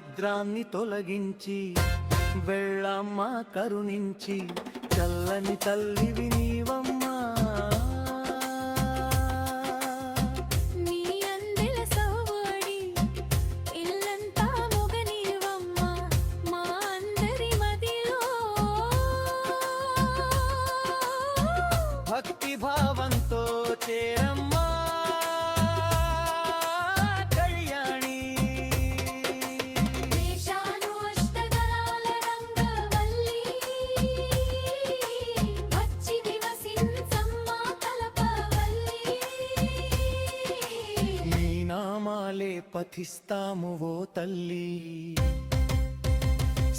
దారిద్రాన్ని తొలగించి వెళ్ళమ్మ కరుణించి చల్లని తల్లివి నీవం నామాలే పఠిస్తాము ఓ తల్లి.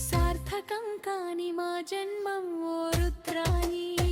సార్థకం కాని మా జన్మం ఓ రుద్రాణి.